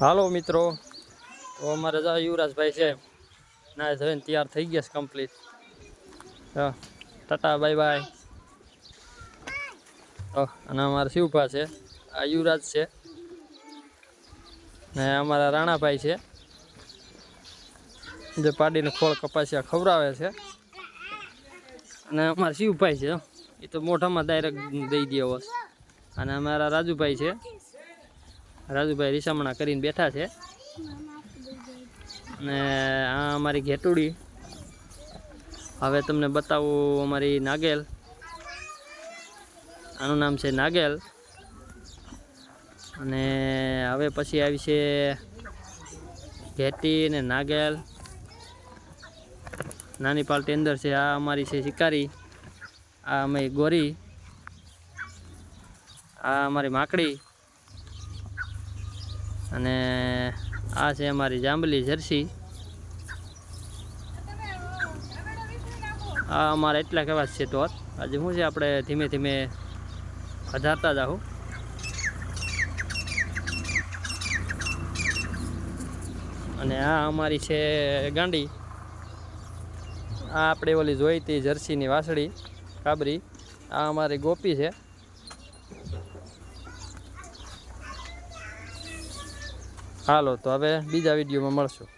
હાલો મિત્રો, તો અમારે જા યુવરાજભાઈ છે ના જોઈને તૈયાર થઈ ગયા છે કમ્પ્લીટ હા ટાટા બાય બાય અને અમારા શિવભા છે, આ યુવરાજ છે, ને અમારા રાણાભાઈ છે, જે પાડીને ખોળ કપાસિયા ખવડાવે છે. અને અમારા શિવભાઈ છે એ તો મોઢામાં ડાયરેક્ટ દઈ દે અને અમારા રાજુભાઈ છે રાજુભાઈ રીસામણા કરીને બેઠા છે. અને આ અમારી ઘેટુડી. હવે તમને બતાવું અમારી નાગેલ. આનું નામ છે નાગેલ. અને હવે પછી આવી છે ઘેટી ને નાગેલ. નાની પાલટી અંદર છે. આ અમારી છે શિકારી. આ અમારી ગોરી. આ અમારી માકડી. અને આ છે અમારી જાંબલી જર્સી. આ અમારા એટલા કહેવા છે તો આજે શું છે આપણે ધીમે ધીમે વધારતા જાઉં અને આ અમારી છે ગાંડી. આ આપણે ઓલી જોઈ હતી જર્સીની વાસળી, કાબરી. આ અમારી ગોપી છે. હાલો તો હવે બીજા વિડીયોમાં મળશું.